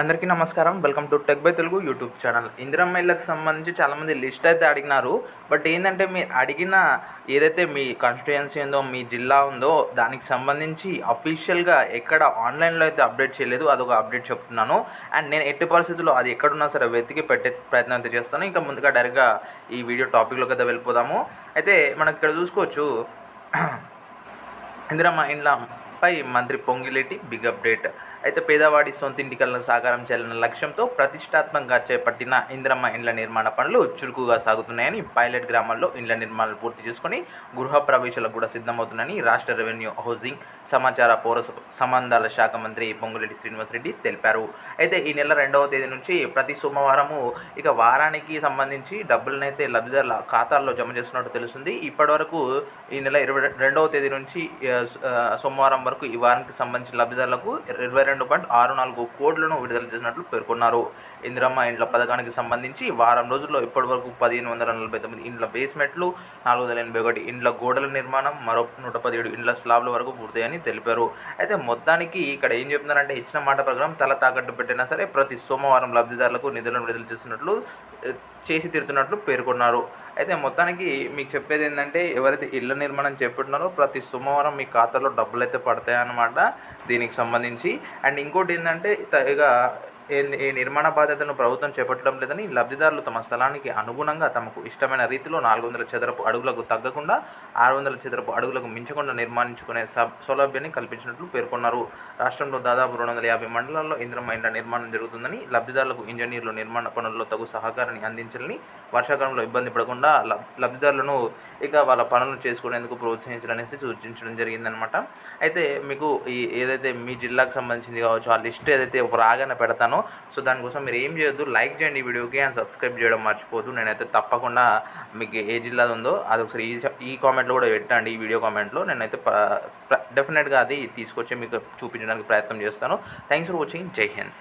అందరికీ నమస్కారం. Welcome to tech by Telugu YouTube channel Indiramma ఇళ్ళకి సంబంధించి చాలామంది లిస్ట్ అయితే అడిగినారు. బట్ ఏంటంటే మీరు అడిగిన ఏదైతే మీ కాన్స్టిట్యుయెన్సీ ఉందో మీ జిల్లా ఉందో దానికి సంబంధించి అఫీషియల్గా ఎక్కడ ఆన్లైన్లో అయితే అప్డేట్ చేయలేదు. అదొక అప్డేట్ చెప్తున్నాను. అండ్ నేను ఎట్టి పరిస్థితుల్లో అది ఎక్కడున్నా సరే వెతికి పెట్టే ప్రయత్నం అయితే చేస్తాను. ఇంకా ముందుగా డైరెక్ట్గా ఈ వీడియో టాపిక్లోకి అయితే వెళ్ళిపోదాము. అయితే మనకి ఇక్కడ చూసుకోవచ్చు. ఇందిరమ్మ ఇండ్లపై మంత్రి పొంగిలేటి బిగ్ అప్డేట్ అయితే పేదవాడి సొంత ఇంటికలను సాకారం చేయాలన్న లక్ష్యంతో ప్రతిష్టాత్మకంగా చేపట్టిన ఇంద్రమ్మ ఇండ్ల నిర్మాణ పనులు చురుకుగా సాగుతున్నాయని పైలట్ గ్రామాల్లో ఇండ్ల నిర్మాణాలు పూర్తి చేసుకొని గృహ ప్రవేశాలకు కూడా సిద్ధమవుతున్నాయని రాష్ట్ర రెవెన్యూ హౌసింగ్ సమాచార పౌర సంబంధాల శాఖ మంత్రి పొంగులేటి శ్రీనివాసరెడ్డి తెలిపారు. అయితే ఈ నెల రెండవ తేదీ నుంచి ప్రతి సోమవారము ఇక వారానికి సంబంధించి డబ్బులనైతే లబ్ధిదారుల ఖాతాల్లో జమ చేస్తున్నట్టు తెలుస్తుంది. ఇప్పటివరకు ఈ నెల ఇరవై రెండవ తేదీ నుంచి సోమవారం వరకు ఈ వారానికి సంబంధించిన లబ్ధిదారులకు ఇరవై రెండు పాయింట్ ఆరు నాలుగు కోట్లను విడుదల చేసినట్లు పేర్కొన్నారు. ఇందిరమ్మ ఇండ్ల పథకానికి సంబంధించి వారం రోజుల్లో ఇప్పటివరకు పదిహేను వందల నలభై తొమ్మిది ఇండ్ల బేస్మెంట్లు నాలుగు వందల ఎనభై ఒకటి ఇండ్ల గోడల నిర్మాణం మరో నూట పదిహేడు ఇండ్ల స్లాబ్ల వరకు పూర్తయ్యని తెలిపారు. అయితే మొత్తానికి ఇక్కడ ఏం చెప్తున్నారంటే ఇచ్చిన మాట ప్రకారం తల తాకట్టు పెట్టినా సరే ప్రతి సోమవారం లబ్ధిదారులకు నిధులను విడుదల చేస్తున్నట్లు చేసి తీరుతున్నట్లు పేర్కొన్నారు. అయితే మొత్తానికి మీకు చెప్పేది ఏంటంటే ఎవరైతే ఇళ్ళ నిర్మాణం చేపట్టినారో ప్రతి సోమవారం మీ ఖాతాలో డబ్బులు అయితే పడతాయన్నమాట దీనికి సంబంధించి. అండ్ ఇంకోటి ఏంటంటే త- ఇక ఏ ఈ నిర్మాణ బాధ్యతలను ప్రభుత్వం చేపట్టడం లేదని లబ్ధిదారులు తమ స్థలానికి అనుగుణంగా తమకు ఇష్టమైన రీతిలో నాలుగు వందల చదరపు అడుగులకు తగ్గకుండా ఆరు వందల చదరపు అడుగులకు మించకుండా నిర్మాణించుకునే సబ్ సౌలభ్యాన్ని కల్పించినట్లు పేర్కొన్నారు. రాష్ట్రంలో దాదాపు రెండు వందల యాభై మండలాల్లో ఇంద్రమ ఇండ్ల నిర్మాణం జరుగుతుందని లబ్ధిదారులకు ఇంజనీర్లు నిర్మాణ పనుల్లో తగు సహకారాన్ని అందించాలని వర్షాకాలంలో ఇబ్బంది పడకుండా లబ్ధిదారులను ఇక వాళ్ళ పనులు చేసుకునేందుకు ప్రోత్సహించాలనేసి సూచించడం జరిగిందనమాట. అయితే మీకు ఈ ఏదైతే మీ జిల్లాకు సంబంధించింది కావచ్చు ఆ లిస్ట్ ఏదైతే ఒక రాగానే పెడతానో సో దానికోసం మీరు ఏం చేయొద్దు లైక్ చేయండి ఈ వీడియోకి అండ్ సబ్స్క్రైబ్ చేయడం మర్చిపోదు నేనైతే తప్పకుండా మీకు ఏ జిల్లా ఉందో అది ఒకసారి ఈ ఈ కామెంట్లో కూడా పెట్టండి ఈ వీడియో కామెంట్లో. నేనైతే డెఫినెట్గా అది తీసుకొచ్చి మీకు చూపించడానికి ప్రయత్నం చేస్తాను. Thanks for watching. జై హింద్.